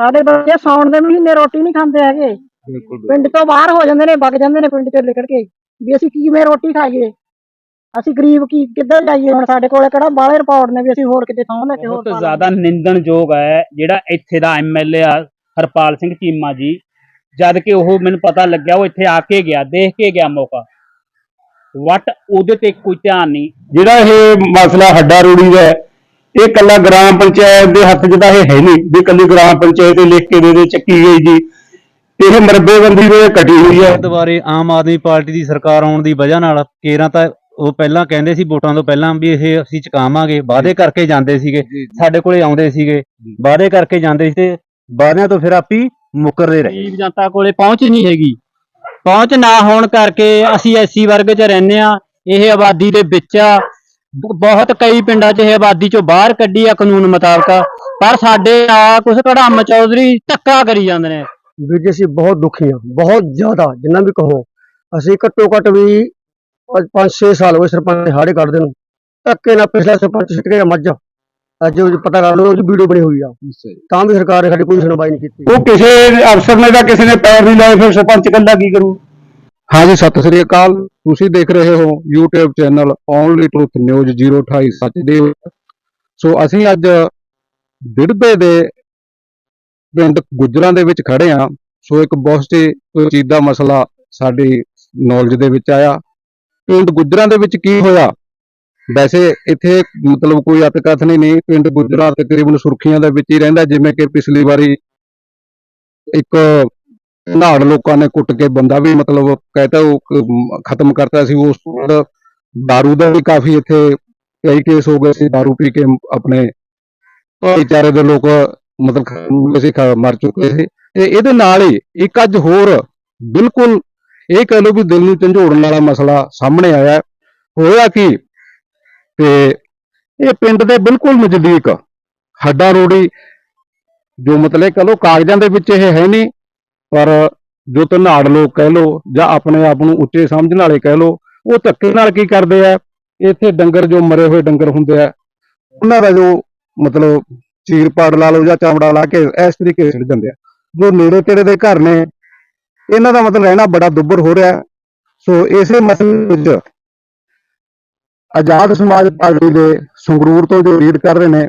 ਸਾਡੇ ਬੱਚੇ ਸੌਣ ਦੇ ਮਹੀਨੇ ਰੋਟੀ ਨਹੀਂ ਖਾਂਦੇ ਹੈਗੇ। ਬਿਲਕੁਲ ਪਿੰਡ ਤੋਂ ਬਾਹਰ ਹੋ ਜਾਂਦੇ ਨੇ ਵਗ ਜਾਂਦੇ ਨੇ ਪਿੰਡ ਚੋਂ ਨਿਕਲ ਕੇ। ਵੀ ਅਸੀਂ ਕਿਵੇਂ ਰੋਟੀ ਖਾਈਏ? ਅਸੀਂ ਗਰੀਬ ਕੀ ਕਿੱਧਰ ਜਾਈਏ? ਹੁਣ ਸਾਡੇ ਕੋਲੇ ਕਿਹੜਾ ਬਾਹਲੇ ਰਿਪੋਰਟ ਨੇ ਵੀ ਅਸੀਂ ਹੋਰ ਕਿਤੇ ਸੌਂ ਲੈ ਕੇ ਹੋਰ ਬਹੁਤ ਪਾ। ਜ਼ਿਆਦਾ ਨਿੰਦਣਯੋਗ ਹੈ ਜਿਹੜਾ ਇੱਥੇ ਦਾ ਐਮਐਲਏ ਆ ਹਰਪਾਲ ਸਿੰਘ ਚੀਮਾ ਜੀ। ਜਦ ਕਿ ਉਹ ਮੈਨੂੰ ਪਤਾ ਲੱਗਿਆ ਉਹ ਇੱਥੇ ਆ ਕੇ ਗਿਆ ਦੇਖ ਕੇ ਗਿਆ ਮੌਕਾ। ਵਟ ਉਹਦੇ ਤੇ ਕੋਈ ਧਿਆਨ ਨਹੀਂ। ਜਿਹੜਾ ਇਹ ਮਸਲਾ ਹੱਡਾ ਰੋੜੀ ਦਾ ਹੈ, ਇਹ ਕੱਲਾ ਗ੍ਰਾਮ ਪੰਚਾਇਤ ਦੇ ਹੱਥ 'ਚ ਤਾਂ ਇਹ ਹੈ ਨਹੀਂ ਵੀ ਕੱਲੀ ਗ੍ਰਾਮ ਪੰਚਾਇਤ ਹੀ ਲਿਖ ਕੇ ਦੇ ਦੇ ਚੱਕੀ ਗਈ ਜੀ। ਇਹ ਮਰਬੇਬੰਦੀ ਦੇ ਕੱਟੀ ਹੋਈ ਹੈ। ਦੁਬਾਰੇ ਆਮ ਆਦਮੀ ਪਾਰਟੀ ਦੀ ਸਰਕਾਰ ਆਉਣ ਦੀ ਵਜ੍ਹਾ ਨਾਲ ਕੇਰਾਂ ਤਾਂ ਉਹ ਪਹਿਲਾਂ ਕਹਿੰਦੇ ਸੀ ਵੋਟਾਂ ਤੋਂ ਪਹਿਲਾਂ ਵੀ ਇਹ ਅਸੀਂ ਚੁਕਾਵਾਂਗੇ। ਵਾਅਦੇ ਕਰਕੇ ਜਾਂਦੇ ਸੀਗੇ। ਸਾਡੇ ਕੋਲੇ ਆਉਂਦੇ ਸੀਗੇ। ਵਾਅਦੇ ਕਰਕੇ ਜਾਂਦੇ ਸੀ ਤੇ ਵਾਅਦਿਆਂ ਤੋਂ ਫਿਰ ਆਪੀ ਮੁੱਕਰਦੇ ਰਹੇ। ਜਨਤਾ ਕੋਲੇ ਪਹੁੰਚ ਨਹੀਂ ਹੈਗੀ। ਪਹੁੰਚ ਨਾ ਹੋਣ ਕਰਕੇ ਅਸੀਂ ਐਸੀ ਵਰਗ 'ਚ ਰਹਿੰਦੇ ਆ ਇਹ ਆਬਾਦੀ ਦੇ ਵਿੱਚ ਆ। ਬਹੁਤ ਕਈ ਪਿੰਡਾਂ 'ਚ ਇਹ ਆਬਾਦੀ 'ਚੋਂ ਬਾਹਰ ਕੱਢੀ ਆ ਕਾਨੂੰਨ ਮੁਤਾਬਕ ਪਰ ਸਾਡੇ ਆ ਕੁਛ ਕੜਾਮ ਚੌਧਰੀ ਧੱਕਾ ਕਰੀ ਜਾਂਦੇ ਨੇ। ਵੀਰ ਜੀ ਅਸੀਂ ਬਹੁਤ ਦੁਖੀ ਹਾਂ ਬਹੁਤ ਜ਼ਿਆਦਾ ਜਿੰਨਾ ਵੀ ਕਹੋ। ਅਸੀਂ ਘੱਟੋ ਘੱਟ ਵੀ 5-6 ਸਾਲ ਹੋਏ ਸਰਪੰਚ ਹਾੜੇ ਕੱਢਦੇ ਨੂੰ। ਧੱਕੇ ਨਾਲ ਪਿਛਲਾ ਸਰਪੰਚ ਸਿੱਟ ਗਿਆ ਮੱਝ। ਅੱਜ ਉਹ ਪਤਾ ਕਰ ਲਓ ਉਹਦੀ ਵੀਡੀਓ ਬਣੀ ਹੋਈ ਆ। ਤਾਂ ਵੀ ਸਰਕਾਰ ਨੇ ਸਾਡੀ ਕੋਈ ਸੁਣਵਾਈ ਨਹੀਂ ਕੀਤੀ। ਉਹ ਕਿਸੇ ਅਫਸਰ ਨੇ ਤਾਂ ਕਿਸੇ ਨੇ ਪੈਰ ਨਹੀਂ ਲਾਏ ਫਿਰ ਸਰਪੰਚ ਕੱਲਾ ਕੀ ਕਰੂ? ਹਾਂਜੀ ਸਤਿ ਸ੍ਰੀ ਅਕਾਲ। ਤੁਸੀਂ ਦੇਖ ਰਹੇ ਹੋ YouTube channel only truth news 028 ਸੱਚ ਦੇ। ਸੋ ਅਸੀਂ ਅੱਜ ਦਿੜਬੇ ਦੇ ਪਿੰਡ ਗੁਜਰਾਂ ਦੇ ਵਿੱਚ ਖੜੇ ਆ ਸੋ ਇੱਕ ਬਹੁਤ ਹੀ ਚੀਜ਼ ਦਾ ਮਸਲਾ ਸਾਡੀ ਨੌਲੇਜ ਦੇ ਵਿੱਚ ਆਇਆ। ਪਿੰਡ ਗੁਜਰਾਂ ਦੇ ਵਿੱਚ ਕੀ ਹੋਇਆ? ਵੈਸੇ ਇੱਥੇ ਮਤਲਬ ਕੋਈ ਅਤਕਥਨੀ ਨਹੀਂ। ਪਿੰਡ ਗੁਜਰਾਂ ਤਕਰੀਬਨ ਸੁਰਖੀਆਂ ਦੇ ਵਿੱਚ ਹੀ ਰਹਿੰਦਾ, ਜਿਵੇਂ ਕਿ ਪਿਛਲੀ ਵਾਰੀ ਇੱਕ ਨਾੜ ਲੋਕਾਂ ਨੇ ਕੁੱਟ ਕੇ ਬੰਦਾ ਵੀ ਮਤਲਬ ਕਹਿੰਦਾ ਉਹ ਕ- ਮ- ਖਤਮ ਕਰਤਾ ਸੀ ਉਸ ਤੋਂ ਬਾਅਦ दारू ਦਾ ਵੀ ਕਾਫੀ ਇੱਥੇ ਕਈ ਕੇਸ ਹੋ ਗਏ ਸੀ दारू ਪੀ ਕੇ ਆਪਣੇ ਭਾਈਚਾਰੇ ਦੇ ਲੋਕ ਮਤਲਬ ਖਤਮ ਹੋ ਗਏ ਸੀ ਖ- ਮਰ ਚੁੱਕੇ ਸੀ ਤੇ ਇਹਦੇ ਨਾਲ ਹੀ ਇੱਕ ਅੱਜ ਹੋਰ ਬਿਲਕੁਲ ਇਹ ਕਹਿ ਲਓ ਵੀ ਦਿਲ ਨੂੰ ਝੰਜੋੜਨ ਵਾਲਾ ਮਸਲਾ ਸਾਹਮਣੇ ਆਇਆ ਹੈ। ਹੋਇਆ ਕੀ ਤੇ ਇਹ ਪਿੰਡ ਦੇ ਬਿਲਕੁਲ ਨਜ਼ਦੀਕ ਹੱਡਾ ਰੋੜੀ ਜੋ ਮਤਲਬ ਕਹ ਲਓ ਕਾਗਜ਼ਾਂ ਦੇ ਵਿੱਚ ਇਹ ਹੈ ਨਹੀਂ ਪਰ ਜੋ ਧਨਾੜ ਲੋਕ ਕਹਿ ਲੋ ਜਾਂ ਆਪਣੇ ਆਪ ਨੂੰ ਉੱਚੇ ਸਮਝਣ ਵਾਲੇ ਕਹਿ ਲੋ ਉਹ ਧੱਕੇ ਨਾਲ ਕੀ ਕਰਦੇ ਆ? ਇੱਥੇ ਡੰਗਰ ਜੋ ਮਰੇ ਹੋਏ ਡੰਗਰ ਹੁੰਦੇ ਆ, ਉਹਨਾਂ ਦਾ ਜੋ ਮਤਲਬ ਚੀਰ ਪਾੜ ਲਾ ਲਓ ਜਾਂ ਚਮੜਾ ਲਾ ਕੇ ਇਸ ਤਰੀਕੇ ਸਿੱਟ ਦਿੰਦੇ ਆ। ਜੋ ਨੇੜੇ ਤੇੜੇ ਦੇ ਘਰ ਨੇ, ਇਹਨਾਂ ਦਾ ਮਤਲਬ ਰਹਿਣਾ ਬੜਾ ਦੁੱਬਰ ਹੋ ਰਿਹਾ। ਸੋ ਇਸੇ ਮਸਲੇ ਵਿੱਚ ਆਜ਼ਾਦ ਸਮਾਜ ਪਾਰਟੀ ਦੇ ਸੰਗਰੂਰ ਤੋਂ ਜੋ ਲੀਡ ਕਰ ਰਹੇ ਨੇ,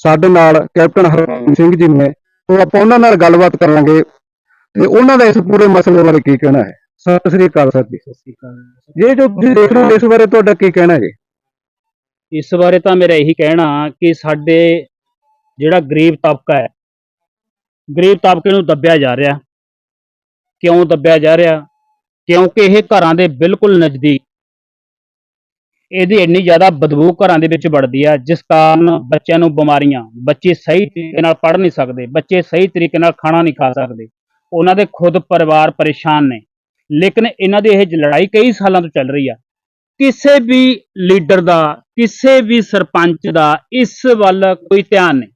ਸਾਡੇ ਨਾਲ ਕੈਪਟਨ ਹਰਪ੍ਰੀਤ ਸਿੰਘ ਜੀ ਨੇ, ਉਹ ਆਪਾਂ ਉਹਨਾਂ ਨਾਲ ਗੱਲਬਾਤ ਕਰਾਂਗੇ। ਤੇ ਉਹਨਾਂ ਦਾ ਇਸ ਪੂਰੇ ਮਸਲੇ ਬਾਰੇ ਕੀ ਕਹਿਣਾ ਹੈ? ਸਤਿ ਸ੍ਰੀ ਅਕਾਲ ਸਰ ਜੀ। ਇਹ ਜੋ ਤੁਸੀਂ ਦੇਖ ਰਹੇ ਹੋ ਇਸ ਬਾਰੇ ਤੁਹਾਡਾ ਕੀ ਕਹਿਣਾ ਹੈ? ਇਸ ਬਾਰੇ ਤਾਂ ਮੇਰਾ ਇਹੀ ਕਹਿਣਾ ਕਿ ਸਾਡੇ ਜਿਹੜਾ ਗਰੀਬ ਤਬਕਾ ਹੈ ਗਰੀਬ ਤਬਕੇ ਨੂੰ ਦੱਬਿਆ ਜਾ ਰਿਹਾ। ਕਿਉਂ ਦੱਬਿਆ ਜਾ ਰਿਹਾ? ਕਿਉਂਕਿ ਇਹ ਘਰਾਂ ਦੇ ਬਿਲਕੁਲ ਨਜ਼ਦੀਕ ਇਹਦੀ ਇੰਨੀ ਜ਼ਿਆਦਾ ਬਦਬੂ ਘਰਾਂ ਦੇ ਵਿੱਚ ਵੜਦੀ ਆ ਜਿਸ ਕਾਰਨ ਬੱਚਿਆਂ ਨੂੰ ਬਿਮਾਰੀਆਂ ਬੱਚੇ ਸਹੀ ਤਰੀਕੇ ਨਾਲ ਪੜ੍ਹ ਨਹੀਂ ਸਕਦੇ ਬੱਚੇ ਸਹੀ ਤਰੀਕੇ ਨਾਲ ਖਾਣਾ ਨਹੀਂ ਖਾ ਸਕਦੇ। ਉਹਨਾਂ ਦੇ ਖੁਦ ਪਰਿਵਾਰ ਪਰੇਸ਼ਾਨ ਨੇ। ਲੇਕਿਨ ਇਹਨਾਂ ਦੀ ਇਹ ਲੜਾਈ ਕਈ ਸਾਲਾਂ ਤੋਂ ਚੱਲ ਰਹੀ ਆ। ਕਿਸੇ ਵੀ ਲੀਡਰ ਦਾ, ਕਿਸੇ ਵੀ ਸਰਪੰਚ ਦਾ ਇਸ ਵੱਲ ਕੋਈ ਧਿਆਨ ਨਹੀਂ।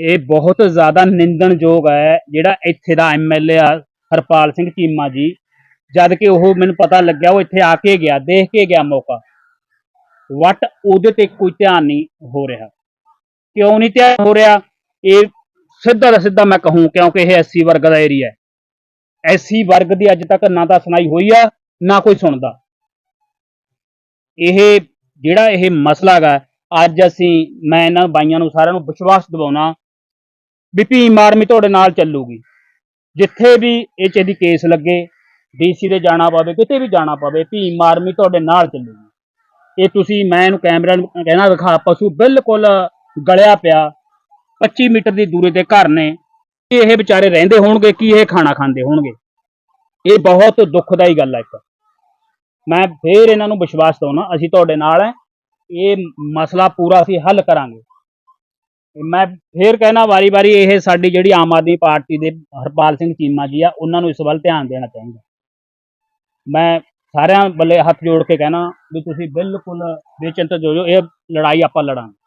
ਇਹ ਬਹੁਤ ਜ਼ਿਆਦਾ ਨਿੰਦਣਯੋਗ ਹੈ, ਜਿਹੜਾ ਇੱਥੇ ਦਾ ਐਮਐਲਏ ਆ, ਹਰਪਾਲ ਸਿੰਘ ਚੀਮਾ ਜੀ। ਜਦ ਕਿ ਉਹ ਮੈਨੂੰ ਪਤਾ ਲੱਗਿਆ, ਉਹ ਇੱਥੇ ਆ ਕੇ ਗਿਆ, ਦੇਖ ਕੇ ਗਿਆ ਮੌਕਾ। ਵਟ ਉਹਦੇ ਤੇ ਕੋਈ ਧਿਆਨ ਨਹੀਂ ਹੋ ਰਿਹਾ। ਕਿਉਂ ਨਹੀਂ ਧਿਆਨ ਹੋ ਰਿਹਾ? ਇਹ ਸਿੱਧਾ ਦਾ ਸਿੱਧਾ ਮੈਂ ਕਹੂੰ, ਕਿਉਂਕਿ ਇਹ ਐਸਸੀ ਵਰਗ ਦਾ ਏਰੀਆ ਹੈ। ਐਸਸੀ ਵਰਗ ਦੀ ਅੱਜ ਤੱਕ ਨਾ ਤਾਂ ਸੁਣਾਈ ਹੋਈ ਆ, ਨਾ ਕੋਈ ਸੁਣਦਾ। ਇਹ ਜਿਹੜਾ ਇਹ ਮਸਲਾ ਹੈਗਾ ਅੱਜ ਅਸੀਂ, ਮੈਂ ਇਹਨਾਂ ਬਾਈਆਂ ਨੂੰ ਸਾਰਿਆਂ ਨੂੰ ਵਿਸ਼ਵਾਸ ਦਿਵਾਉਣਾ ਵੀ ਭੀਮ ਆਰਮੀ ਤੁਹਾਡੇ ਨਾਲ ਚੱਲੂਗੀ। ਜਿੱਥੇ ਵੀ ਇਹ ਚ ਦੀ ਕੇਸ ਲੱਗੇ ਡੀਸੀ ਦੇ ਜਾਣਾ ਪਵੇ, ਕਿਤੇ ਵੀ ਜਾਣਾ ਪਵੇ, ਭੀਮ ਆਰਮੀ ਤੁਹਾਡੇ ਨਾਲ ਚੱਲੂਗੀ। ਇਹ ਤੁਸੀਂ, ਮੈਂ ਇਹਨੂੰ ਕੈਮਰਾ ਨੂੰ ਕਹਿਣਾ ਦਿਖਾ, ਪਸ਼ੂ ਬਿਲਕੁਲ ਗਲਿਆ ਪਿਆ 25 ਮੀਟਰ ਦੀ ਦੂਰੀ ਤੇ ਘਰ ਨੇ। ਕੀ ਇਹ ਵਿਚਾਰੇ ਰਹਿੰਦੇ ਹੋਣਗੇ? ਕੀ ਇਹ ਖਾਣਾ ਖਾਂਦੇ ਹੋਣਗੇ? ਇਹ ਬਹੁਤ ਦੁੱਖਦਾਈ ਗੱਲ ਹੈ ਇੱਕ। ਮੈਂ ਫੇਰ ਇਹਨਾਂ ਨੂੰ ਵਿਸ਼ਵਾਸ ਦਿਵਾਉਣਾ, ਅਸੀਂ ਤੁਹਾਡੇ ਨਾਲ ਹੈ। ਇਹ ਮਸਲਾ ਪੂਰਾ ਅਸੀਂ ਹੱਲ ਕਰਾਂਗੇ। ਮੈਂ ਫੇਰ ਕਹਿਣਾ, ਵਾਰੀ-ਵਾਰੀ ਇਹ ਸਾਡੀ ਜਿਹੜੀ ਆਮ ਆਦਮੀ ਪਾਰਟੀ ਦੇ ਹਰਪਾਲ ਸਿੰਘ ਚੀਮਾ ਜੀ ਆ, ਉਹਨਾਂ ਨੂੰ ਇਸ ਵੱਲ ਧਿਆਨ ਦੇਣਾ ਚਾਹੀਦਾ। ਮੈਂ ਸਾਰਿਆਂ ਵੱਲੇ ਹੱਥ ਜੋੜ ਕੇ ਕਹਿਣਾ ਵੀ ਤੁਸੀਂ ਬਿਲਕੁਲ ਬੇਚਿੰਤ ਜੋ ਜਾਓ ਇਹ ਲੜਾਈ ਆਪਾਂ ਲੜਾਂਗੇ।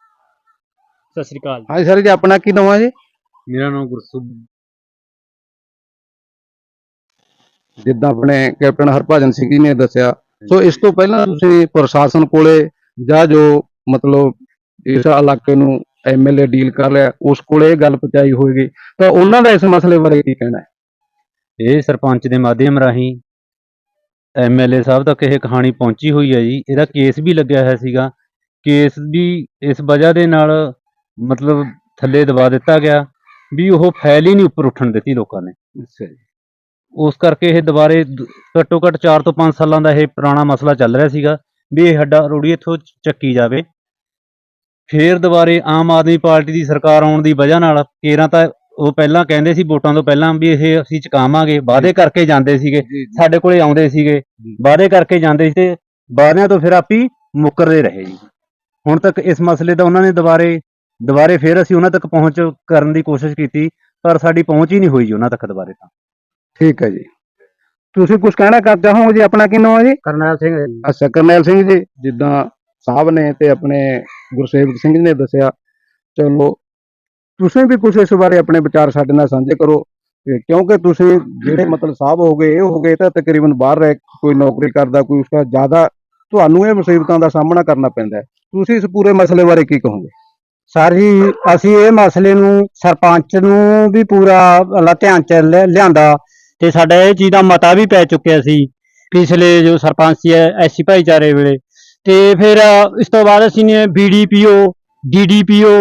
ਸਤਿ ਸ੍ਰੀ ਅਕਾਲ ਹਾਂਜੀ ਸਰ ਜੀ ਆਪਣਾ ਕੀ ਨਾਮ ਹੈ ਜੀ? ਮੇਰਾ ਨਾਮ ਗੁਰਸੁਖ ਜਿੱਦਾਂ ਆਪਣੇ ਕੈਪਟਨ ਹਰਭਜਨ ਸਿੰਘ ਜੀ ਨੇ ਦੱਸਿਆ। ਸੋ ਇਸ ਤੋਂ ਪਹਿਲਾਂ ਤੁਸੀਂ ਪ੍ਰਸ਼ਾਸਨ ਕੋਲੇ ਜਾਂ ਜੋ ਮਤਲਬ ਇਸ ਇਲਾਕੇ ਨੂੰ ਐਮਐਲਏ ਡੀਲ ਕਰ ਰਿਹਾ ਉਸ ਕੋਲੇ ਇਹ ਗੱਲ ਪਹੁੰਚਾਈ ਹੋਏਗੀ। ਤਾਂ ਉਹਨਾਂ ਦਾ ਇਸ ਮਸਲੇ ਬਾਰੇ ਕੀ ਕਹਿਣਾ ਹੈ? ਇਹ ਸਰਪੰਚ ਦੇ ਮਾਧਿਅਮ ਰਾਹੀਂ ਐਮਐਲਏ ਸਾਹਿਬ ਤੱਕ ਇਹ ਕਹਾਣੀ ਪਹੁੰਚੀ ਹੋਈ ਹੈ ਜੀ। ਇਹਦਾ ਕੇਸ ਵੀ ਲੱਗਿਆ ਹੋਇਆ ਸੀਗਾ। ਕੇਸ ਵੀ ਇਸ ਵਜ੍ਹਾ ਦੇ ਨਾਲ ਮਤਲਬ ਥੱਲੇ ਦਬਾ ਦਿੱਤਾ ਗਿਆ ਵੀ ਉਹ ਫਾਈਲ ਹੀ ਨਹੀਂ ਉੱਪਰ ਉੱਠਣ ਦਿੱਤੀ ਲੋਕਾਂ ਨੇ। ਅੱਛਾ ਜੀ। ਉਸ ਕਰਕੇ ਇਹ ਦੁਬਾਰੇ ਦ- ਘੱਟੋ ਘੱਟ 4 ਤੋਂ 5 ਸਾਲਾਂ ਦਾ ਇਹ ਪੁਰਾਣਾ ਮਸਲਾ ਚੱਲ ਰਿਹਾ ਸੀਗਾ ਵੀ ਇਹ ਹੱਡਾ ਰੋੜੀ ਇੱਥੋਂ ਚ- ਚੱਕੀ ਜਾਵੇ। ਫੇਰ ਦੁਬਾਰੇ ਆਮ ਆਦਮੀ ਪਾਰਟੀ ਦੀ ਸਰਕਾਰ ਆਉਣ ਦੀ ਵਜ੍ਹਾ ਨਾਲ ਕੇਰਾਂ ਤਾਂ ਉਹ ਪਹਿਲਾਂ ਕਹਿੰਦੇ ਸੀ ਵੋਟਾਂ ਤੋਂ ਪਹਿਲਾਂ ਵੀ ਇਹ ਅਸੀਂ ਚੁਕਾਵਾਂਗੇ। ਵਾਅਦੇ ਕਰਕੇ ਜਾਂਦੇ ਸੀਗੇ ਸਾਡੇ ਕੋਲੇ ਆਉਂਦੇ ਸੀਗੇ। ਵਾਅਦੇ ਕਰਕੇ ਜਾਂਦੇ ਸੀ ਤੇ ਵਾਅਦਿਆਂ ਤੋਂ ਫਿਰ ਆਪੀ ਮੁੱਕਰਦੇ ਰਹੇ ਜੀ। ਹੁਣ ਤੱਕ ਇਸ ਮਸਲੇ ਦਾ ਉਹਨਾਂ ਨੇ ਦੁਬਾਰੇ ਦੁਬਾਰੇ ਫਿਰ ਅਸੀਂ ਉਹਨਾਂ ਤੱਕ ਪਹੁੰਚ ਕਰਨ ਦੀ ਕੋਸ਼ਿਸ਼ ਕੀਤੀ ਪਰ ਸਾਡੀ ਪਹੁੰਚ ਹੀ ਨਹੀਂ ਹੋਈ ਜੀ ਉਹਨਾਂ ਤੱਕ ਦੁਬਾਰੇ ਤਾਂ। ਠੀਕ ਹੈ ਜੀ। ਤੁਸੀਂ ਕੁਝ ਕਹਿਣਾ ਕਰ ਚਾਹੋਗੇ ਜੀ ਆਪਣਾ ਕੀ ਨਾਮ ਹੈ ਜੀ? ਕਰਨੈਲ ਸਿੰਘ ਅੱਛਾ ਕਰਨੈਲ ਸਿੰਘ ਜੀ ਜਿੱਦਾਂ ਸਾਹਿਬ ਨੇ ਤੇ ਆਪਣੇ ਗੁਰਸੇਵਕ ਸਿੰਘ ਜੀ ਨੇ ਦੱਸਿਆ। ਚਲੋ ਤੁਸੀਂ ਵੀ ਕੁਝ ਇਸ ਬਾਰੇ ਆਪਣੇ ਵਿਚਾਰ ਸਾਡੇ ਨਾਲ ਸਾਂਝੇ ਕਰੋ। ਕਿਉਂਕਿ ਤੁਸੀਂ ਜਿਹੜੇ ਮਤਲਬ ਸਾਹਿਬ ਹੋ ਗਏ ਇਹ ਹੋ ਗਏ ਤਾਂ ਤਕਰੀਬਨ ਬਾਹਰ ਰਹਿ ਕੋਈ ਨੌਕਰੀ ਕਰਦਾ ਕੋਈ ਉਸਦਾ ਜ਼ਿਆਦਾ ਤੁਹਾਨੂੰ ਇਹ ਮੁਸੀਬਤਾਂ ਦਾ ਸਾਹਮਣਾ ਕਰਨਾ ਪੈਂਦਾ ਹੈ। ਤੁਸੀਂ ਇਸ ਪੂਰੇ ਮਸਲੇ ਬਾਰੇ ਕੀ ਕਹੋਗੇ? ਸਰ ਜੀ ਅਸੀਂ ਇਹ ਮਸਲੇ ਨੂੰ ਸਰਪੰਚ ਨੂੰ ਵੀ ਪੂਰਾ ਅੱਲਾ ਧਿਆਨ ਚ ਲਿ- ਲਿਆਂਦਾ ਤੇ ਸਾਡਾ ਇਹ ਚੀਜ਼ ਦਾ ਮਤਾ ਵੀ ਪੈ ਚੁੱਕਿਆ ਸੀ ਪਿਛਲੇ ਜੋ ਸਰਪੰਚ ਸੀ ਐਸੀ ਭਾਈਚਾਰੇ ਵੇਲੇ। ਤੇ ਫਿਰ ਅ, ਇਸ ਤੋਂ ਬਾਅਦ ਅਸੀਂ ਨੇ ਬੀਡੀਪੀਓ ਡੀਡੀਪੀਓ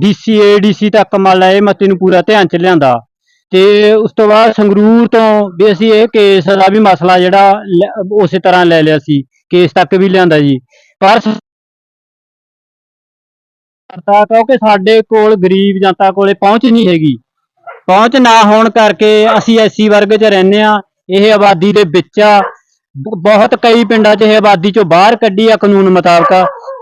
ਡੀਸੀਏ ਡੀਸੀ ਤੱਕ ਮੰਨ ਲਾ ਇਹ ਮਤੇ ਨੂੰ ਪੂਰਾ ਧਿਆਨ ਚ ਲਿਆਂਦਾ। ਤੇ ਉਸ ਤੋਂ ਬਾਅਦ ਸੰਗਰੂਰ ਤੋਂ ਵੀ ਅਸੀਂ ਇਹ ਕੇਸ ਦਾ ਵੀ ਮਸਲਾ ਜਿਹੜਾ ਲ- ਉਸੇ ਤਰ੍ਹਾਂ ਲੈ ਲਿਆ ਸੀ ਕੇਸ ਤੱਕ ਵੀ ਲਿਆਂਦਾ ਜੀ। ਪਰ ਸ- ਕਰਤਾ ਕਿਉਂਕਿ ਸਾਡੇ ਕੋਲ ਗਰੀਬ ਜਨਤਾ ਕੋਲੇ ਪਹੁੰਚ ਨਹੀਂ ਹੈਗੀ। ਪਹੁੰਚ ਨਾ ਹੋਣ ਕਰਕੇ ਅਸੀਂ ਐਸੀ ਵਰਗ 'ਚ ਰਹਿੰਦੇ ਆ ਇਹ ਆਬਾਦੀ ਦੇ ਵਿੱਚ ਆ। ਬਹੁਤ ਕਈ ਪਿੰਡਾਂ 'ਚ ਇਹ ਆਬਾਦੀ 'ਚੋਂ ਬਾਹਰ ਕੱਢੀ ਆ ਕਾਨੂੰਨ ਮੁਤਾਬਕ।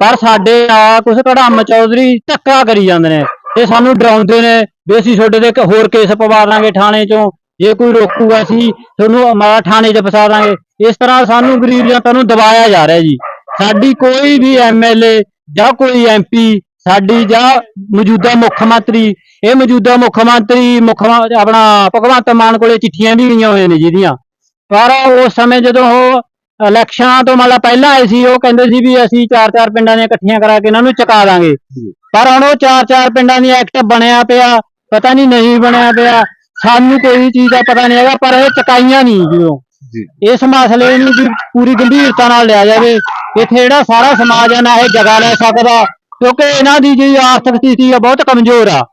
ਪਰ ਸਾਡੇ ਆ ਕੁਝ ਕੜਾਮ ਚੌਧਰੀ ਧੱਕਾ ਕਰੀ ਜਾਂਦੇ ਨੇ। ਤੇ ਸਾਨੂੰ ਡਰਾਉਂਦੇ ਨੇ ਵੀ ਅਸੀਂ ਤੁਹਾਡੇ ਤੇ ਇੱਕ ਹੋਰ ਕੇਸ ਪਵਾ ਦਾਂਗੇ ਥਾਣੇ 'ਚੋਂ। ਜੇ ਕੋਈ ਰੋਕੂਗਾ ਅਸੀਂ ਤੁਹਾਨੂੰ ਮਾਰਾ ਥਾਣੇ 'ਚ ਫਸਾ ਦਾਂਗੇ। ਇਸ ਤਰ੍ਹਾਂ ਸਾਨੂੰ ਗਰੀਬ ਜਨਤਾ ਨੂੰ ਦਬਾਇਆ ਜਾ ਰਿਹਾ ਜੀ। ਸਾਡੀ ਕੋਈ ਵੀ ਐਮਐਲਏ ਜਾਂ ਕੋਈ ਐਮਪੀ ਸਾਡੀ ਜਾਂ ਮੌਜੂਦਾ ਮੁੱਖ ਮੰਤਰੀ ਇਹ ਮੌਜੂਦਾ ਮੁੱਖ ਮੰਤਰੀ ਮੁੱਖ ਆਪਣਾ ਭਗਵੰਤ ਮਾਨ ਕੋਲੇ ਚਿੱਠੀਆਂ ਵੀ ਗਈਆਂ ਹੋਈਆਂ ਨੇ ਜਿਹਦੀਆਂ। ਪਰ ਉਸ ਸਮੇਂ ਜਦੋਂ ਉਹ ਇਲੈਕਸ਼ਨਾਂ ਤੋਂ ਮਤਲਬ ਪਹਿਲਾਂ ਆਏ ਸੀ ਉਹ ਕਹਿੰਦੇ ਸੀ ਵੀ ਅਸੀਂ ਚਾਰ ਚਾਰ ਪਿੰਡਾਂ ਦੀਆਂ ਇਕੱਠੀਆਂ ਕਰਾ ਕੇ ਇਹਨਾਂ ਨੂੰ ਚੁਕਾ ਦਾਂਗੇ। ਪਰ ਹੁਣ ਉਹ ਚਾਰ ਚਾਰ ਪਿੰਡਾਂ ਦੀ ਐਕਟ ਬਣਿਆ ਪਿਆ ਪਤਾ ਨਹੀਂ ਨਹੀਂ ਬਣਿਆ ਪਿਆ ਸਾਨੂੰ ਕੋਈ ਚੀਜ਼ ਦਾ ਪਤਾ ਨਹੀਂ ਹੈਗਾ ਪਰ ਇਹ ਚੁਕਾਈਆਂ ਨਹੀਂ ਜਦੋਂ ਇਸ ਮਸਲੇ ਨੂੰ ਪੂਰੀ ਗੰਭੀਰਤਾ ਨਾਲ ਲਿਆ ਜਾਵੇ। ਇੱਥੇ ਜਿਹੜਾ ਸਾਰਾ ਸਮਾਜ ਹੈ ਨਾ ਇਹ ਜਗ੍ਹਾ ਲੈ ਸਕਦਾ ਕਿਉਂਕਿ ਇਹਨਾਂ ਦੀ ਜਿਹੜੀ ਆਰਥਿਕ ਸਥਿਤੀ ਆ ਬਹੁਤ ਕਮਜ਼ੋਰ ਆ।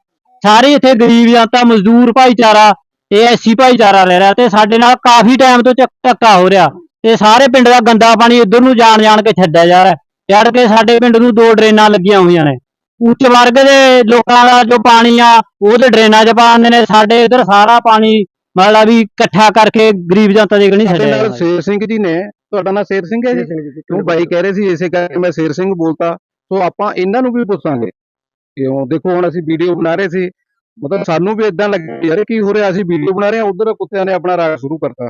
ਸਾਰੇ ਇੱਥੇ ਗਰੀਬ ਜਨਤਾ ਮਜ਼ਦੂਰ ਭਾਈਚਾਰਾ ਤੇ ਐਸੀ ਭਾਈਚਾਰਾ ਰਹਿ ਰਿਹਾ ਤੇ ਸਾਡੇ ਨਾਲ ਕਾਫੀ ਟਾਈਮ ਤੋਂ ਧੱਕਾ ਹੋ ਰਿਹਾ। ਤੇ ਸਾਰੇ ਪਿੰਡ ਦਾ ਗੰਦਾ ਪਾਣੀ ਇੱਧਰ ਨੂੰ ਜਾਣ ਜਾਣ ਕੇ ਛੱਡਿਆ ਜਾ ਰਿਹਾ। ਜਦ ਕਿ ਸਾਡੇ ਪਿੰਡ ਨੂੰ ਦੋ ਡਰੇਨਾਂ ਲੱਗੀਆਂ ਹੋਈਆਂ ਨੇ। ਉੱਚ ਵਰਗ ਦੇ ਲੋਕਾਂ ਦਾ ਜੋ ਪਾਣੀ ਆ ਉਹ ਤੇ ਡਰੇਨਾਂ 'ਚ ਪਾ ਦਿੰਦੇ ਨੇ। ਸਾਡੇ ਇੱਧਰ ਸਾਰਾ ਪਾਣੀ ਮਤਲਬ ਵੀ ਇਕੱਠਾ ਕਰਕੇ ਗਰੀਬ ਜਨਤਾ ਦੇ ਸਾਡੇ ਛੱਡਿਆ। ਸ਼ੇਰ ਸਿੰਘ ਜੀ ਨੇ। ਤੁਹਾਡਾ ਨਾਮ ਸ਼ੇਰ ਸਿੰਘ ਹੈ ਜੀ? ਕਿਉਂ ਬਾਈ ਕਹਿ ਰਹੇ ਸੀ ਇਸੇ ਕਰਕੇ ਮੈਂ ਸ਼ੇਰ ਸਿੰਘ ਬੋਲਤਾ। ਸੋ ਆਪਾਂ ਇਹਨਾਂ ਨੂੰ ਵੀ ਪੁੱਛਾਂਗੇ ਕਿਉਂ? ਦੇਖੋ, ਹੁਣ ਅਸੀਂ ਵੀਡੀਓ ਬਣਾ ਰਹੇ ਸੀ। ਮਤਲਬ ਸਾਨੂੰ ਵੀ ਇਦਾਂ ਲੱਗਿਆ ਯਾਰ, ਕੀ ਹੋ ਰਿਹਾ? ਅਸੀਂ ਵੀਡੀਓ ਬਣਾ ਰਹੇ ਹਾਂ, ਉਧਰ ਕੁੱਤਿਆਂ ਨੇ ਆਪਣਾ ਰਾਜ ਸ਼ੁਰੂ ਕਰਤਾ।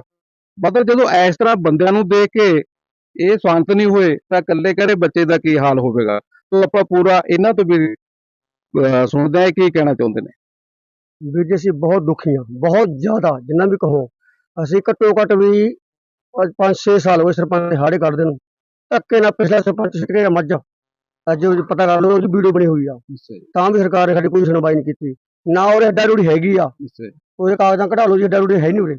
ਮਤਲਬ ਜਦੋਂ ਇਸ ਤਰ੍ਹਾਂ ਬੰਦਿਆਂ ਨੂੰ ਦੇਖ ਕੇ ਇਹ ਸ਼ਾਂਤ ਨਹੀਂ ਹੋਏ, ਤਾਂ ਇਕੱਲੇ ਕਰੇ ਬੱਚੇ ਦਾ ਕੀ ਹਾਲ ਹੋਵੇਗਾ? ਸੋ ਆਪਾਂ ਪੂਰਾ ਇਹਨਾਂ ਤੋਂ ਵੀ ਸੁਣਦੇ ਹਾਂ ਕੀ ਕਹਿਣਾ ਚਾਹੁੰਦੇ ਨੇ। ਵੀਰ ਜੀ, ਅਸੀਂ ਬਹੁਤ ਦੁਖੀ ਹਾਂ, ਬਹੁਤ ਜ਼ਿਆਦਾ, ਜਿੰਨਾ ਵੀ ਕਹੋ। ਅਸੀਂ ਘੱਟੋ ਘੱਟ ਵੀ 5-6 ਸਾਲ ਹੋਏ ਸਰਪੰਚ ਹਾੜੇ ਕੱਢਦੇ ਨੂੰ। ਧੱਕੇ ਨਾਲ ਪਿਛਲਾ ਸਰਪੰਚ ਸਿੱਟ ਗਿਆ ਮੱਝ। ਅੱਜ ਉਹ ਪਤਾ ਕਰ ਲਓ ਉਹਦੀ ਵੀਡੀਓ ਬਣੀ ਹੋਈ ਆ। ਤਾਂ ਵੀ ਸਰਕਾਰ ਨੇ ਸਾਡੀ ਕੋਈ ਸੁਣਵਾਈ ਨਹੀਂ ਕੀਤੀ। ਨਾ ਉਹਦੇ ਅੱਡਾ ਰੂੜੀ ਹੈਗੀ ਆ। ਉਹਦੇ ਕਾਗਜ਼ਾਂ ਕਢਾ ਲਓ ਜੀ ਅੱਡਾ ਰੂੜੀ ਹੈ ਨਹੀਂ ਉਰੇ।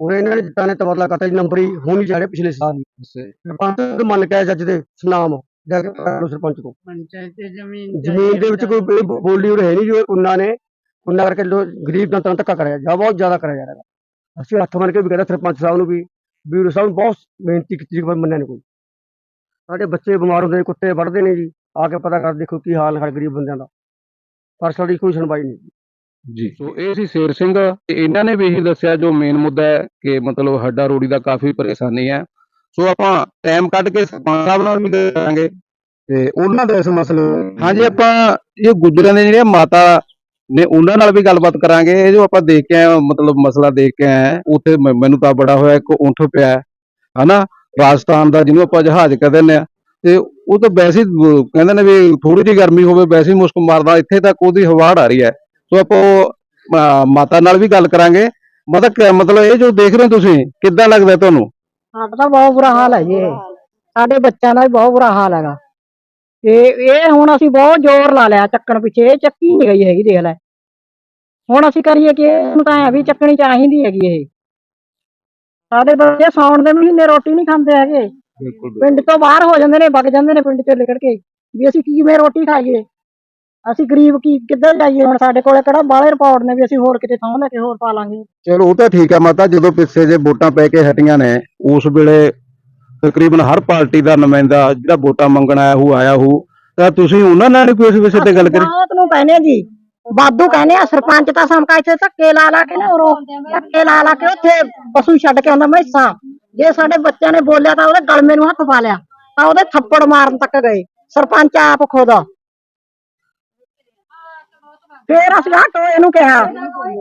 ਉਰੇ ਇਹਨਾਂ ਨੇ ਦਿੱਤਾ ਨੇ ਤਬਦਲਾ ਕਰਤਾ ਜੀ ਨੰਬਰ ਹੀ ਹੁਣ ਨਹੀਂ ਚਾੜੇ ਪਿਛਲੇ ਸਾਲ। ਹੀ ਸਰਪੰਚ ਨੂੰ ਮੰਨ ਕੇ ਜੱਜ ਦੇ ਸੁਨਾਮ ਜਾ ਕੇ ਪਤਾ ਕਰ ਲਓ ਸਰਪੰਚ ਤੋਂ। ਜ਼ਮੀਨ ਦੇ ਵਿੱਚ ਕੋਈ ਬੋ- ਬੋਲੀ ਉਰੇ ਹੈ ਨਹੀਂ ਜੋ ਉਹਨਾਂ ਨੇ ਉਹਨਾਂ ਕਰਕੇ ਲੋ ਗਰੀਬ ਜਨਤਾ ਨੂੰ ਧੱਕਾ ਕਰਿਆ। ਜਾ ਬਹੁਤ ਜ਼ਿਆਦਾ ਕਰਿਆ ਜਾ ਰਿਹਾ। ਅਸੀਂ ਹੱਥ ਮੰਨ ਕੇ ਵੀ ਕਹਿੰਦੇ ਸਰਪੰਚ ਸਾਹਿਬ ਨੂੰ ਵੀ ਵੀਰ ਸਾਹਿਬ ਨੂੰ ਬਹੁਤ ਬੇਨਤੀ ਕੀਤੀ ਪਰ ਮੰਨਿਆ ਨਹੀਂ ਕੋਈ। ਸਾਡੇ ਬੱਚੇ ਬਿਮਾਰ ਹੁੰਦੇ ਨੇ ਕੁੱਤੇ ਵੱਢਦੇ ਨੇ ਜੀ। ਆ ਕੇ ਪਤਾ ਕਰ ਦੇਖੋ ਕੀ ਹਾਲ ਹੈ ਗਰੀਬ ਬੰਦਿਆਂ ਦਾ। ਪਰ ਸਾਡੀ ਕੋਈ ਸੁਣਵਾਈ ਨਹੀਂ। ਜੀ। ਸੋ ਇਹ ਸੀ ਸ਼ੇਰ ਸਿੰਘ। ਤੇ ਇਹਨਾਂ ਨੇ ਵੀ ਇਹੀ ਦੱਸਿਆ ਜੋ ਮੇਨ ਮੁੱਦਾ ਹੈ ਕਿ ਮਤਲਬ ਹੱਡਾ ਰੋੜੀ ਦਾ ਕਾਫੀ ਪਰੇਸ਼ਾਨੀ ਹੈ। ਸੋ ਆਪਾਂ ਟਾਈਮ ਕੱਢ ਕੇ ਸਰਪੰਚ ਸਾਹਿਬ ਨਾਲ ਵੀ ਕਰਾਂਗੇ ਤੇ ਉਹਨਾਂ ਦੇ ਇਸ ਮਸਲੇ ਹਾਂਜੀ ਆਪਾਂ ਇਹ ਗੁੱਜਰਾਂ ਦੇ ਜਿਹੜੇ ਮਾਤਾ ਨੇ ਉਹਨਾਂ ਨਾਲ ਵੀ ਗੱਲਬਾਤ ਕਰਾਂਗੇ। ਇਹ ਜੋ ਆਪਾਂ ਦੇਖ ਕੇ ਆਏ ਮਤਲਬ ਮਸਲਾ ਦੇਖ ਕੇ ਆਏ ਉੱਥੇ ਮੈਨੂੰ ਤਾਂ ਬੜਾ ਹੋਇਆ ਇੱਕ ਊਂਠ ਪਿਆ ਹੈ, ਹਨਾ? ਰਾਜਸਥਾਨ ਦਾ ਜਿਹਨੂੰ ਆਪਾਂ ਜਹਾਜ਼ ਕਹਿ ਦਿੰਦੇ ਆ। ਤੇ ਉਹ ਤਾਂ ਵੈਸੇ ਕਹਿੰਦੇ ਨੇ ਵੀ ਥੋੜੀ ਜਿਹੀ ਗਰਮੀ ਹੋਵੇ, ਵੈਸੇ ਹੀ ਮੁਸ਼ਕ ਮਾਰਦਾ, ਇੱਥੇ ਤੱਕ ਉਹਦੀ ਹਵਾੜ ਆ ਰਹੀ ਹੈ। ਸੋ ਆਪਾਂ ਮਾਤਾ ਨਾਲ ਵੀ ਗੱਲ ਕਰਾਂਗੇ। ਮਤਲਬ ਮਤਲਬ ਇਹ ਜੋ ਦੇਖ ਰਹੇ ਤੁਸੀਂ, ਕਿੱਦਾਂ ਲੱਗਦਾ ਤੁਹਾਨੂੰ? ਸਾਡਾ ਤਾਂ ਬਹੁਤ ਬੁਰਾ ਹਾਲ ਹੈ ਜੀ ਸਾਡੇ ਬੱਚਿਆਂ ਦਾ ਵੀ ਬਹੁਤ ਬੁਰਾ ਹਾਲ ਹੈਗਾ। ਤੇ ਇਹ ਹੁਣ ਅਸੀਂ ਬਹੁਤ ਜ਼ੋਰ ਲਾ ਲਿਆ ਚੱਕਣ ਪਿੱਛੇ, ਇਹ ਚੱਕੀ ਨਹੀਂ ਗਈ ਹੈਗੀ ਦੇਖ ਲੈ। ਹੁਣ ਅਸੀਂ ਕਰੀਏ ਕਿ ਇਹਨੂੰ ਤਾਂ ਐ ਵੀ ਚੱਕਣੀ ਚਾਹੀਦੀ ਹੈਗੀ ਇਹ। ਸਾਡੇ ਬੱਚੇ ਸਾਉਣ ਦੇ ਮਹੀਨੇ ਰੋਟੀ ਨਹੀਂ ਖਾਂਦੇ ਹੈਗੇ। ਪਿੰਡ ਤੋਂ ਬਾਹਰ ਹੋ ਜਾਂਦੇ ਨੇ ਵਗ ਜਾਂਦੇ ਨੇ ਪਿੰਡ ਚੋਂ ਨਿਕਲ ਕੇ। ਵੀ ਅਸੀਂ ਕਿਵੇਂ ਰੋਟੀ ਖਾਈਏ? ਅਸੀਂ ਗਰੀਬ ਕੀ ਕਿੱਧਰ ਜਾਈਏ ਹੁਣ ਸਾਡੇ ਕੋਲੇ? ਕਿਹੜਾ ਬਾਹਲੇ ਰਿਪੋਰਟ ਨੇ ਵੀ ਅਸੀਂ ਹੋਰ ਕਿਤੇ ਥਾਂ ਲੈ ਕੇ ਹੋਰ ਪਾ ਲਾਂਗੇ। ਚਲੋ ਉਹ ਤਾਂ ਠੀਕ ਹੈ ਮਾਤਾ ਜਦੋਂ ਪਿੱਛੇ ਜੇ ਵੋਟਾਂ ਪੈ ਕੇ ਹਟੀਆਂ ਨੇ ਉਸ ਵੇਲੇ ਤਕਰੀਬਨ ਹਰ ਪਾਰਟੀ ਦਾ ਨੁਮਾਇੰਦਾ ਜਿਹੜਾ ਵੋਟਾਂ ਮੰਗਣ ਆਇਆ ਉਹ ਆਇਆ ਹੋ। ਤਾਂ ਤੁਸੀਂ ਉਹਨਾਂ ਨਾਲ ਕੋਈ ਇਸ ਵਿਸ਼ੇ ਤੇ ਗੱਲ ਕਰੀ? ਪੰਚਾਇਤ ਨੂੰ ਕਹਿੰਦੇ ਜੀ ਬਾਦੂ ਕਹਿੰਦੇ ਆ ਸਰਪੰਚ ਤਾਂ ਸਮਕਾ ਇੱਥੇ ਧੱਕੇ ਲਾ ਲਾ ਕੇ ਨਾ ਉਰੋਂ ਧੱਕੇ ਲਾ ਲਾ ਕੇ ਉੱਥੇ ਪਸ਼ੂ ਛੱਡ ਕੇ ਆਉਂਦਾ ਮੈਸਾਂ ਜੇ ਸਾਡੇ ਬੱਚਿਆਂ ਨੇ ਬੋਲਿਆ ਤਾਂ ਉਹਦੇ ਗਲਮੇ ਨੂੰ ਹੱਥ ਪਾ ਲਿਆ ਤਾਂ ਉਹਦੇ ਥੱਪੜ ਮਾਰਨ ਤੱਕ ਗਏ। ਸਰਪੰਚ ਆਪ ਖੁਦ। ਫੇਰ ਅਸੀਂ ਆ ਟੋਏ ਨੂੰ ਕਿਹਾ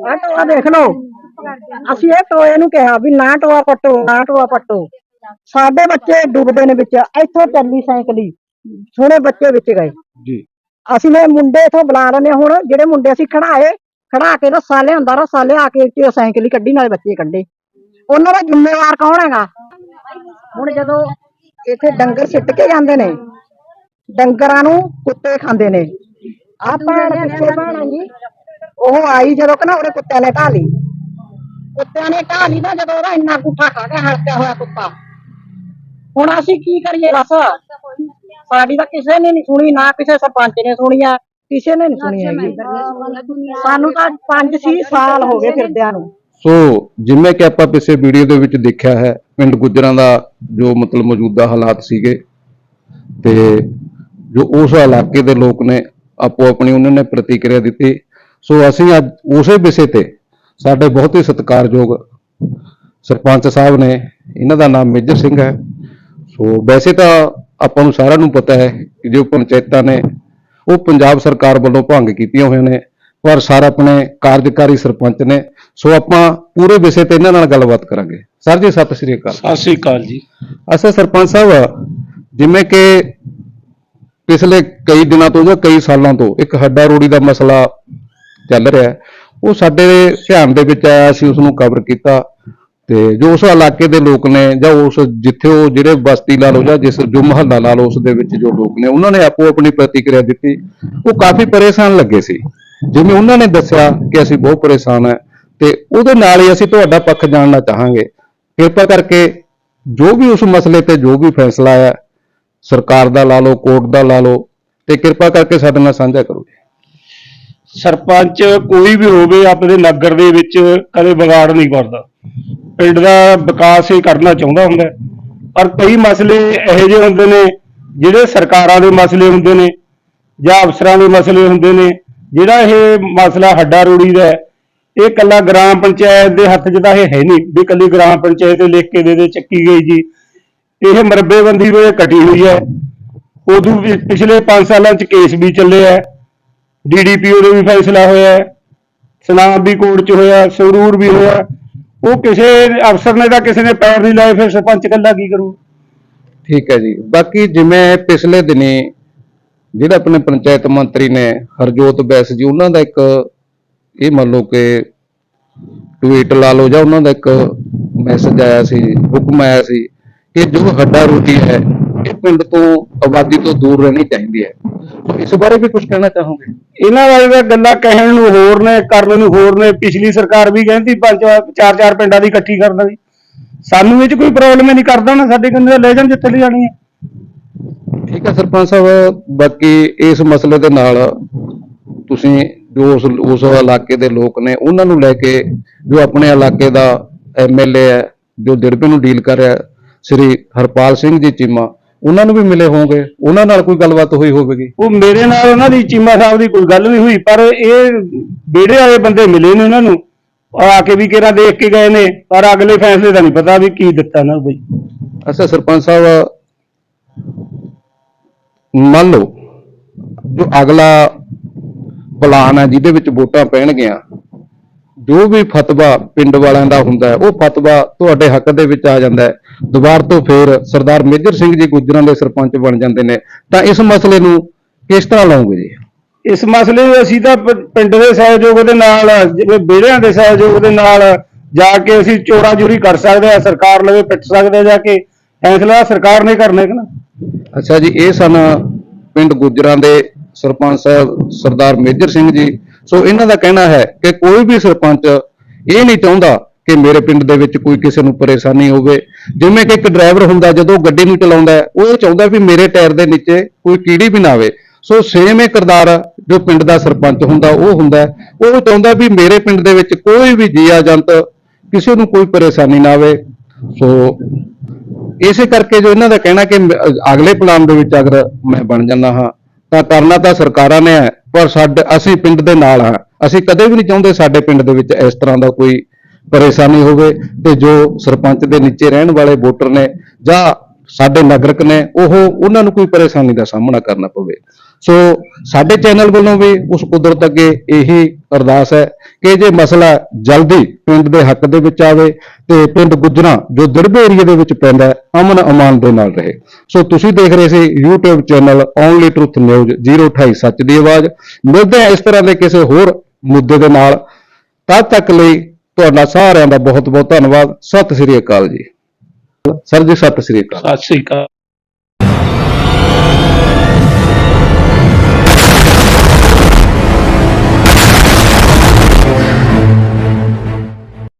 ਆ ਟੋਆ ਦੇਖ ਲਓ। ਅਸੀਂ ਇਹ ਟੋਏ ਨੂੰ ਕਿਹਾ ਵੀ ਨਾ ਟੋਆ ਪੱਟੋ ਨਾ ਟੋਆ ਪੱਟੋ। ਸਾਡੇ ਬੱਚੇ ਡੁੱਬਦੇ ਨੇ ਵਿੱਚ ਇੱਥੋਂ ਚੱਲੀ ਸਾਈਕਲੀ ਸੋਹਣੇ ਬੱਚੇ ਵਿੱਚ ਗਏ। ਜੀ। ਅਸੀਂ ਨੇ ਮੁੰਡੇ ਇਥੋਂ ਬੁਲਾ ਲੈਣੇ ਹੁਣ, ਜਿਹੜੇ ਮੁੰਡੇ ਅਸੀਂ ਖੜਾਏ, ਖੜਾ ਕੇ ਰੱਸਾ ਲਿਆਂਦਾ ਰੱਸਾ ਲਿਆ ਕੇ ਤੇ ਸਾਈਕਲ ਹੀ ਕੱਢੀ, ਨਾਲੇ ਬੱਚੇ ਕੱਢੇ। ਉਹਨਾਂ ਦਾ ਜ਼ਿੰਮੇਵਾਰ ਕੌਣ ਹੈਗਾ? ਹੁਣ ਜਦੋਂ ਇੱਥੇ ਡੰਗਰ ਸਿੱਟ ਕੇ ਜਾਂਦੇ ਨੇ, ਡੰਗਰਾਂ ਨੂੰ ਕੁੱਤੇ ਖਾਂਦੇ ਨੇ। ਆਪਾਂ ਪਿੱਛੇ ਬਾਣਾ ਜੀ, ਉਹ ਆਈ ਜਦੋਂ ਕਿ ਨਾ ਉਹਦੇ ਕੁੱਤਿਆਂ ਨੇ ਢਾਲੀ ਕੁੱਤਿਆਂ ਨੇ ਢਾਲੀ ਨਾ ਜਦੋਂ ਉਹਦਾ ਇੰਨਾ ਗੁੱਠਾ ਖਾ ਗਿਆ ਹਲਕਿਆ ਹੋਇਆ ਕੁੱਤਾ। ਹੁਣ ਅਸੀਂ ਕੀ ਕਰੀਏ? ਦੱਸ ਸਾਡੀ ਤਾਂ ਕਿਸੇ ਨੇ ਨਹੀਂ ਸੁਣੀ ਨਾ ਕਿਸੇ ਸਰਪੰਚ ਨੇ ਸੁਣੀ ਆ ਕਿਸੇ ਨੇ ਨਹੀਂ ਸੁਣੀ ਹੈਗੀ ਸਾਨੂੰ ਤਾਂ 5-6 ਸਾਲ ਹੋ ਗਏ ਫਿਰਦਿਆਂ ਨੂੰ। ਸੋ ਜਿਵੇਂ ਕਿ ਆਪਾਂ ਪਿਛੇ ਵੀਡੀਓ ਦੇ ਵਿੱਚ ਦੇਖਿਆ ਹੈ ਪਿੰਡ ਗੁੱਜਰਾਂ ਦਾ ਜੋ ਮਤਲਬ ਮੌਜੂਦਾ ਹਾਲਾਤ ਸੀਗੇ ਤੇ ਜੋ ਉਸ ਇਲਾਕੇ ਦੇ ਲੋਕ ਨੇ ਆਪੋ ਆਪਣੀ ਉਹਨਾਂ ਨੇ ਪ੍ਰਤੀਕਿਰਿਆ ਦਿੱਤੀ। ਸੋ ਅਸੀਂ ਅੱਜ ਉਸੇ ਵਿਸ਼ੇ ਤੇ ਸਾਡੇ ਬਹੁਤ ਹੀ ਸਤਿਕਾਰਯੋਗ ਸਰਪੰਚ ਸਾਹਿਬ ਨੇ ਇਹਨਾਂ ਦਾ ਨਾਮ ਮੇਜਰ ਸਿੰਘ ਹੈ। ਸੋ ਵੈਸੇ ਤਾਂ ਆਪਾਂ ਨੂੰ ਸਾਰਿਆਂ ਨੂੰ ਪਤਾ ਹੈ ਕਿ ਜੋ ਪੰਚਾਇਤਾਂ ਨੇ ਉਹ ਪੰਜਾਬ ਸਰਕਾਰ ਵੱਲੋਂ ਭੰਗ ਕੀਤੀਆਂ ਹੋਈਆਂ ਨੇ ਪਰ ਸਰ ਆਪਣੇ ਕਾਰਜਕਾਰੀ ਸਰਪੰਚ ਨੇ। ਸੋ ਆਪਾਂ ਪੂਰੇ ਵਿਸ਼ੇ ਤੇ ਇਹਨਾਂ ਨਾਲ ਗੱਲਬਾਤ ਕਰਾਂਗੇ। ਸਰ ਜੀ ਸਤਿ ਸ੍ਰੀ ਅਕਾਲ। ਸਤਿ ਸ੍ਰੀ ਅਕਾਲ ਜੀ। ਅੱਛਾ ਸਰਪੰਚ ਸਾਹਿਬ ਜਿਵੇਂ ਕਿ ਪਿਛਲੇ ਕਈ ਦਿਨਾਂ ਤੋਂ ਜਾਂ ਕਈ ਸਾਲਾਂ ਤੋਂ ਇੱਕ ਹੱਡਾ ਰੋੜੀ ਦਾ ਮਸਲਾ ਚੱਲ ਰਿਹਾ ਉਹ ਸਾਡੇ ਧਿਆਨ ਦੇ ਵਿੱਚ ਆਇਆ ਅਸੀਂ ਉਸ ਨੂੰ ਕਵਰ ਕੀਤਾ। ਤੇ ਜੋ ਉਸ ਇਲਾਕੇ ਦੇ ਲੋਕ ਨੇ ਜਾਂ ਉਸ ਜਿੱਥੇ ਉਹ ਜਿਹੜੇ ਬਸਤੀ ਲਾ ਲਓ ਜਾਂ ਜਿਸ ਜੋ ਮਹੱਲਾ ਲਾ ਲਓ ਉਸ ਦੇ ਵਿੱਚ ਜੋ ਲੋਕ ਨੇ, ਉਹਨਾਂ ਨੇ ਆਪੋ ਆਪਣੀ ਪ੍ਰਤੀਕਿਰਿਆ ਦਿੱਤੀ। ਉਹ ਕਾਫੀ ਪਰੇਸ਼ਾਨ ਲੱਗੇ ਸੀ। ਜਿਵੇਂ ਉਹਨਾਂ ਨੇ ਦੱਸਿਆ ਕਿ ਅਸੀਂ ਬਹੁਤ ਪਰੇਸ਼ਾਨ ਹੈ ਤੇ ਉਹਦੇ ਨਾਲ ਹੀ ਅਸੀਂ ਤੁਹਾਡਾ ਪੱਖ ਜਾਣਨਾ ਚਾਹਾਂਗੇ। ਕਿਰਪਾ ਕਰਕੇ ਜੋ ਵੀ ਉਸ ਮਸਲੇ ਤੇ ਜੋ ਵੀ ਫੈਸਲਾ ਆਇਆ, ਸਰਕਾਰ ਦਾ ਲਾ ਲਓ, ਕੋਰਟ ਦਾ ਲਾ ਲਓ, ਤੇ ਕਿਰਪਾ ਕਰਕੇ ਸਾਡੇ ਨਾਲ ਸਾਂਝਾ ਕਰੋ ਸਰਪੰਚ ਕੋਈ ਵੀ ਹੋਵੇ ਆਪਣੇ ਨਗਰ ਦੇ ਵਿੱਚ ਕਦੇ ਵਿਗਾੜ ਨਹੀਂ ਕਰਦਾ। ਪਿੰਡ ਦਾ ਵਿਕਾਸ ਹੀ ਕਰਨਾ ਚਾਹੁੰਦਾ ਹੁੰਦਾ ਪਰ ਕਈ ਮਸਲੇ ਇਹੋ ਜਿਹੇ ਹੁੰਦੇ ਨੇ, ਜਿਹੜੇ ਸਰਕਾਰਾਂ ਦੇ ਮਸਲੇ ਹੁੰਦੇ ਨੇ ਜਾਂ ਅਫਸਰਾਂ ਦੇ ਮਸਲੇ ਹੁੰਦੇ ਨੇ, ਜਿਹੜਾ ਇਹ ਮਸਲਾ ਹੱਡਾ ਰੋੜੀ ਦਾ ਇਹ ਕੱਲਾ ਗ੍ਰਾਮ ਪੰਚਾਇਤ ਦੇ ਹੱਥ 'ਚ ਤਾਂ ਇਹ ਹੈ ਨਹੀਂ ਵੀ ਕੱਲੀ ਗ੍ਰਾਮ ਪੰਚਾਇਤ ਲਿਖ ਕੇ ਦੇ ਦੇ ਚੱਕੀ ਗਈ ਜੀ। ਇਹ ਮਰਬੇਬੰਦੀ ਵੇ ਕੱਟੀ ਹੋਈ ਹੈ। ਉਦੋਂ ਪਿਛਲੇ 5 ਸਾਲਾਂ 'ਚ ਕੇਸ ਵੀ ਚੱਲੇ ਆ ਡੀਡੀਪੀਓ ਦੇ ਵੀ ਫੈਸਲਾ ਹੋਇਆ ਹੈ। ਸਨਾਮ ਵੀ ਕੋਰਟ 'ਚ ਹੋਇਆ, ਸੰਗਰੂਰ ਵੀ ਹੋਇਆ। ਉਹ ਕਿਸੇ ਅਫਸਰ ਨੇ ਤਾਂ ਕਿਸੇ ਨੇ ਪੈਰ ਨਹੀਂ ਲਾਏ, ਫਿਰ ਸਰਪੰਚ ਕੱਲਾ ਕੀ ਕਰੂ? ਠੀਕ ਹੈ ਜੀ। ਬਾਕੀ ਜਿਵੇਂ ਪਿਛਲੇ ਦਿਨੀ ਜਿਹੜਾ ਆਪਣੇ ਪੰਚਾਇਤ ਮੰਤਰੀ ਨੇ ਹਰਜੋਤ ਬੈਸ ਜੀ, ਉਹਨਾਂ ਦਾ ਇੱਕ ਇਹ ਮੰਨ ਲਓ ਕਿ ਟਵੀਟ ਲਾ ਲਓ ਜਾਂ ਉਹਨਾਂ ਦਾ ਇੱਕ ਮੈਸੇਜ ਆਇਆ ਸੀ, ਹੁਕਮ ਆਇਆ ਸੀ ਕਿ ਜੋ ਹੱਡਾ ਰੋਟੀ ਹੈ ਪਿੰਡ ਤੋਂ ਆਬਾਦੀ ਤੋਂ ਦੂਰ ਰਹਿਣੀ ਚਾਹੀਦੀ ਹੈ। ਇਸ ਬਾਰੇ ਵੀ ਕੁਝ ਕਹਿਣਾ ਚਾਹੋਗੇ? ਇਹਨਾਂ ਬਾਰੇ ਤਾਂ ਗੱਲਾਂ ਕਹਿਣ ਨੂੰ ਹੋਰ ਨੇ ਕਰਨ ਨੂੰ ਹੋਰ ਨੇ। ਪਿਛਲੀ ਸਰਕਾਰ ਵੀ ਕਹਿੰਦੀ ਪੰਜ ਚਾਰ ਚਾਰ ਪਿੰਡਾਂ ਦੀ ਇਕੱਠੀ ਕਰਨ ਦੀ। ਸਾਨੂੰ ਇਹ 'ਚ ਕੋਈ ਪ੍ਰੋਬਲਮ ਨਹੀਂ ਕਰਦਾ ਨਾ ਸਾਡੇ ਕਹਿੰਦੇ ਲੈ ਜਾਣ ਜਿੱਥੇ ਲੈ ਜਾਣੀ ਹੈ। ਠੀਕ ਹੈ ਸਰਪੰਚ ਸਾਹਿਬ ਬਾਕੀ ਇਸ ਮਸਲੇ ਦੇ ਨਾਲ ਤੁਸੀਂ ਜੋ ਉਸ ਉਸ ਇਲਾਕੇ ਦੇ ਲੋਕ ਨੇ ਉਹਨਾਂ ਨੂੰ ਲੈ ਕੇ ਜੋ ਆਪਣੇ ਇਲਾਕੇ ਦਾ ਐਮਐਲਏ ਹੈ ਜੋ ਦਿਰਬੇ ਨੂੰ ਡੀਲ ਕਰ ਰਿਹਾ ਸ੍ਰੀ ਹਰਪਾਲ ਸਿੰਘ ਜੀ ਚੀਮਾ ਉਹਨਾਂ ਨੂੰ ਵੀ ਮਿਲੇ ਹੋਵੋਗੇ ਉਹਨਾਂ ਨਾਲ ਕੋਈ ਗੱਲਬਾਤ ਹੋਈ ਹੋਵੇਗੀ। ਉਹ ਮੇਰੇ ਨਾਲ ਉਹਨਾਂ ਦੀ ਚੀਮਾ ਸਾਹਿਬ ਦੀ ਕੋਈ ਗੱਲ ਨਹੀਂ ਹੋਈ ਪਰ ਇਹ ਵਿਹੜੇ ਵਾਲੇ ਬੰਦੇ ਮਿਲੇ ਨੇ ਉਹਨਾਂ ਨੂੰ ਆ ਕੇ ਵੀ ਕਿਹੜਾ ਦੇਖ ਕੇ ਗਏ ਨੇ ਪਰ ਅਗਲੇ ਫੈਸਲੇ ਦਾ ਨਹੀਂ ਪਤਾ ਵੀ ਕੀ ਦਿੱਤਾ ਨਾ ਬਈ। ਅੱਛਾ ਸਰਪੰਚ ਸਾਹਿਬ ਮੰਨ ਲਓ ਜੋ ਅਗਲਾ ਪਲਾਨ ਹੈ ਜਿਹਦੇ ਵਿੱਚ ਵੋਟਾਂ ਪੈਣਗੀਆਂ ਜੋ ਵੀ ਫਤਵਾ ਪਿੰਡ ਵਾਲਿਆਂ ਦਾ ਹੁੰਦਾ ਉਹ ਫਤਵਾ ਤੁਹਾਡੇ ਹੱਕ ਦੇ ਵਿੱਚ ਆ ਜਾਂਦਾ ਹੈ। ਦੁਬਾਰ ਤੋਂ ਫੇਰ ਸਰਦਾਰ ਮੇਜਰ ਸਿੰਘ ਜੀ ਗੁੱਜਰਾਂ ਦੇ ਸਰਪੰਚ ਬਣ ਜਾਂਦੇ ਨੇ। ਤਾਂ ਇਸ ਮਸਲੇ ਨੂੰ ਕਿਸ ਤਰ੍ਹਾਂ ਲਾਉਂਗੇ ਜੀ? ਇਸ ਮਸਲੇ ਨੂੰ ਅਸੀਂ ਤਾਂ ਪਿੰਡ ਦੇ ਸਹਿਯੋਗ ਦੇ ਨਾਲ ਜਿਵੇਂ ਵਿਹੜਿਆਂ ਦੇ ਸਹਿਯੋਗ ਦੇ ਨਾਲ ਜਾ ਕੇ ਅਸੀਂ ਚੋਰਾ ਚੋਰੀ ਕਰ ਸਕਦੇ ਆ ਸਰਕਾਰ ਲਵੇ ਪਿੱਟ ਸਕਦੇ ਜਾ ਕੇ। ਫੈਸਲਾ ਸਰਕਾਰ ਨੇ ਕਰਨਾ ਹੈ ਨਾ? ਅੱਛਾ ਜੀ ਇਹ ਸਨ ਪਿੰਡ ਗੁਜਰਾਂ ਦੇ ਸਰਪੰਚ ਸਾਹਿਬ ਸਰਦਾਰ ਮੇਜਰ ਸਿੰਘ ਜੀ। ਸੋ ਇਹਨਾਂ ਦਾ ਕਹਿਣਾ ਹੈ ਕਿ ਕੋਈ ਵੀ ਸਰਪੰਚ ਇਹ ਨਹੀਂ ਚਾਹੁੰਦਾ ਕਿ ਮੇਰੇ ਪਿੰਡ ਦੇ ਵਿੱਚ ਕੋਈ ਕਿਸੇ ਨੂੰ ਪਰੇਸ਼ਾਨੀ ਹੋਵੇ। ਜਿਵੇਂ ਕਿ ਇੱਕ ਡਰਾਈਵਰ ਹੁੰਦਾ, ਜਦੋਂ ਗੱਡੀ ਨੂੰ ਚਲਾਉਂਦਾ ਉਹ ਇਹ ਚਾਹੁੰਦਾ ਵੀ ਮੇਰੇ ਟਾਇਰ ਦੇ ਨੀਚੇ ਕੋਈ ਕੀੜੀ ਵੀ ਨਾ ਆਵੇ। ਸੋ ਸੇਮ ਇਹ ਕਿਰਦਾਰ ਜੋ ਪਿੰਡ ਦਾ ਸਰਪੰਚ ਹੁੰਦਾ, ਉਹ ਹੁੰਦਾ ਉਹ ਚਾਹੁੰਦਾ ਵੀ ਮੇਰੇ ਪਿੰਡ ਦੇ ਵਿੱਚ ਕੋਈ ਵੀ ਜੀਆ ਜੰਤ, ਕਿਸੇ ਨੂੰ ਕੋਈ ਪਰੇਸ਼ਾਨੀ ਨਾ ਆਵੇ। ਸੋ ਇਸੇ ਕਰਕੇ ਜੋ ਇਹਨਾਂ ਦਾ ਕਹਿਣਾ ਕਿ ਅਗਲੇ ਪਲਾਨ ਦੇ ਵਿੱਚ ਅਗਰ ਮੈਂ ਬਣ ਜਾਂਦਾ ਹਾਂ, ਤਾਂ ਕਰਨਾ ਤਾਂ ਸਰਕਾਰਾਂ ਨੇ ਹੈ, ਪਰ ਸਾਡੇ, ਅਸੀਂ ਪਿੰਡ ਦੇ ਨਾਲ ਹਾਂ। ਅਸੀਂ ਕਦੇ ਵੀ ਨਹੀਂ ਚਾਹੁੰਦੇ ਸਾਡੇ ਪਿੰਡ ਦੇ ਵਿੱਚ ਇਸ ਤਰ੍ਹਾਂ ਦਾ ਕੋਈ ਪਰੇਸ਼ਾਨੀ ਹੋਵੇ ਤੇ ਜੋ ਸਰਪੰਚ ਦੇ ਨੀਚੇ ਰਹਿਣ ਵਾਲੇ ਵੋਟਰ ਨੇ ਜਾਂ ਸਾਡੇ ਨਾਗਰਿਕ ਨੇ, ਉਹ ਉਹਨਾਂ ਨੂੰ ਕੋਈ ਪਰੇਸ਼ਾਨੀ ਦਾ ਸਾਹਮਣਾ ਕਰਨਾ ਪਵੇ। ਸੋ ਸਾਡੇ ਚੈਨਲ ਵੱਲੋਂ ਵੀ ਉਸ ਕੁਦਰਤ ਅੱਗੇ ਇਹੀ ਅਰਦਾਸ ਹੈ ਕਿ ਜੇ ਮਸਲਾ ਜਲਦੀ ਪਿੰਡ ਦੇ ਹੱਕ ਦੇ ਵਿੱਚ ਆਵੇ ਤੇ ਪਿੰਡ ਗੁਜਰਾ, ਜੋ ਦਿੜਬੇ ਏਰੀਆ ਦੇ ਵਿੱਚ ਪੈਂਦਾ ਅਮਨ ਅਮਾਨ ਦੇ ਨਾਲ ਰਹੇ। ਸੋ ਤੁਸੀਂ ਦੇਖ ਰਹੇ ਸੀ YouTube channel only truth news 028 ਸੱਚ ਦੀ ਆਵਾਜ਼। ਮਿਲਦੇ ਹਾਂ ਇਸ ਤਰ੍ਹਾਂ ਦੇ ਕਿਸੇ ਹੋਰ ਮੁੱਦੇ ਦੇ ਨਾਲ। ਤਦ ਤੱਕ ਲਈ ਤੁਹਾਡਾ ਸਾਰਿਆਂ ਦਾ ਬਹੁਤ ਬਹੁਤ ਧੰਨਵਾਦ। ਸਤਿ ਸ੍ਰੀ ਅਕਾਲ ਜੀ। ਸਰ ਜੀ, ਸਤਿ ਸ੍ਰੀ ਅਕਾਲ। ਸਤਿ ਸ੍ਰੀ ਅਕਾਲ।